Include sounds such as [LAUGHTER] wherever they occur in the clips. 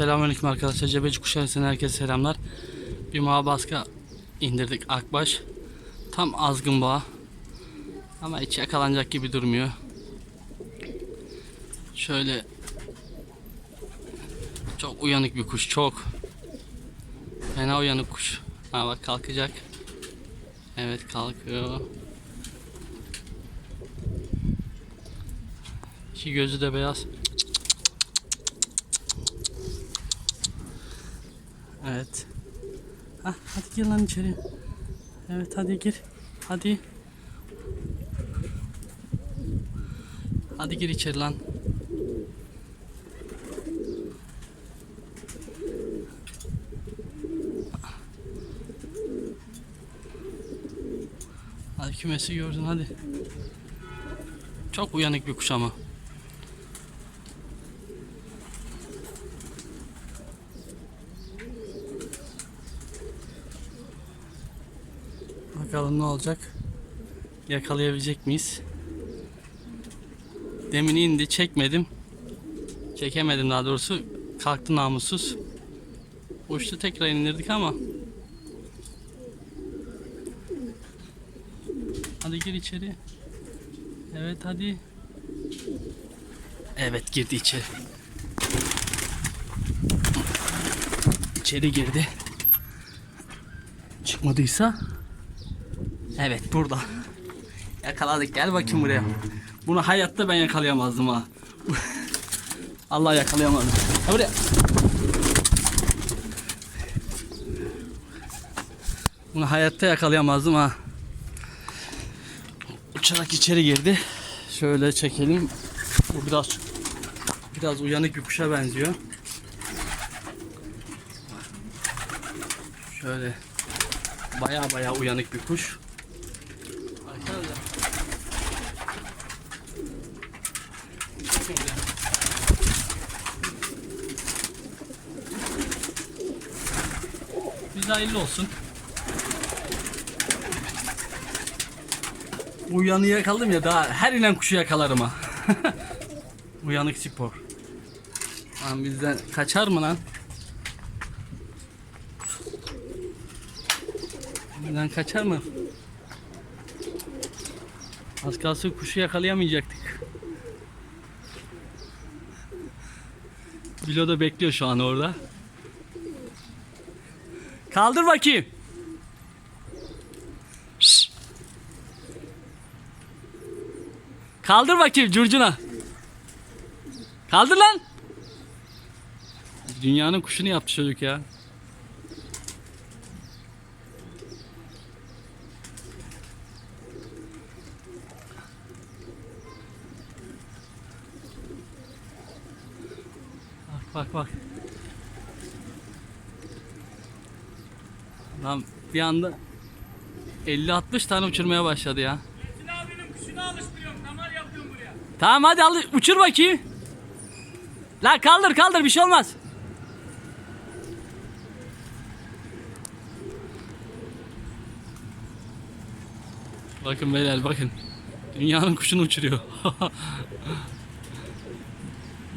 Selamünaleyküm arkadaşlar. Cebeci Kuşları'ndan herkese selamlar. Bir mağa baska indirdik Akbaş. Tam azgın boğa. Ama hiç yakalanacak gibi durmuyor. Şöyle çok uyanık bir kuş. Çok. Fena uyanık kuş. Ha bak kalkacak. Evet kalkıyor. İki gözü de beyaz. Evet. Hah, hadi gir lan içeri. Evet hadi gir. Hadi. Hadi gir içeri lan. Hadi kümesi gördün hadi. Çok uyanık bir kuş ama. Bakalım ne olacak. Yakalayabilecek miyiz? Demin indi çekmedim. Çekemedim daha doğrusu. Kalktı namussuz. Uçtu tekrar indirdik ama. Hadi gir içeri. Evet hadi. Evet girdi içeri. İçeri girdi. Çıkmadıysa Evet burada. Yakaladık gel bakayım buraya. Bunu hayatta ben yakalayamazdım ha. [LAUGHS] Allah yakalayamadım. Ha buraya. Bunu hayatta yakalayamazdım ha. Uçarak içeri girdi. Şöyle çekelim. Bu biraz biraz uyanık bir kuşa benziyor. Şöyle baya baya uyanık bir kuş. Arkadaşlar. Bakın buraya. Bize hayırlı olsun. Uyanı yakaladım ya daha her inen kuşu yakalarım ha. [LAUGHS] Uyanık spor. Lan bizden kaçar mı lan? Bizden kaçar mı? Az kalsın kuşu yakalayamayacaktık. Bilo da bekliyor şu an orada. Kaldır bakayım. Şşş. Kaldır bakayım curcuna. Kaldır lan. Dünyanın kuşunu yaptı çocuk ya. Bak bak bak. Lan bir anda 50-60 tane uçurmaya başladı ya. Metin abinin kuşuna alıştırıyorum. Damar yapıyorum buraya. Tamam hadi al uçur bakayım. La kaldır kaldır bir şey olmaz. Bakın beyler bakın. Dünyanın kuşunu uçuruyor. [LAUGHS]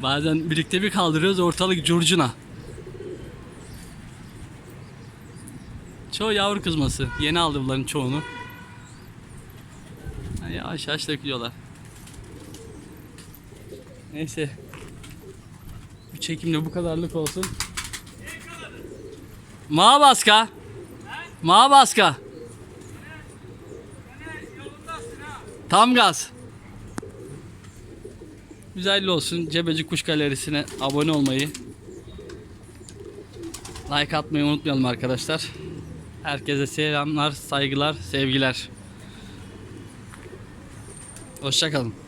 Bazen birlikte bir kaldırıyoruz ortalık curcuna. Çoğu yavru kızması. Yeni aldı bunların çoğunu. Ha, Yavaş yavaş dökülüyorlar. Neyse. Bu çekimde bu kadarlık olsun. Mağa baska. Mağa baska. Tam gaz. Güzel olsun. Cebeci Kuş Galerisi'ne abone olmayı, like atmayı unutmayalım arkadaşlar. Herkese selamlar, saygılar, sevgiler. Hoşçakalın.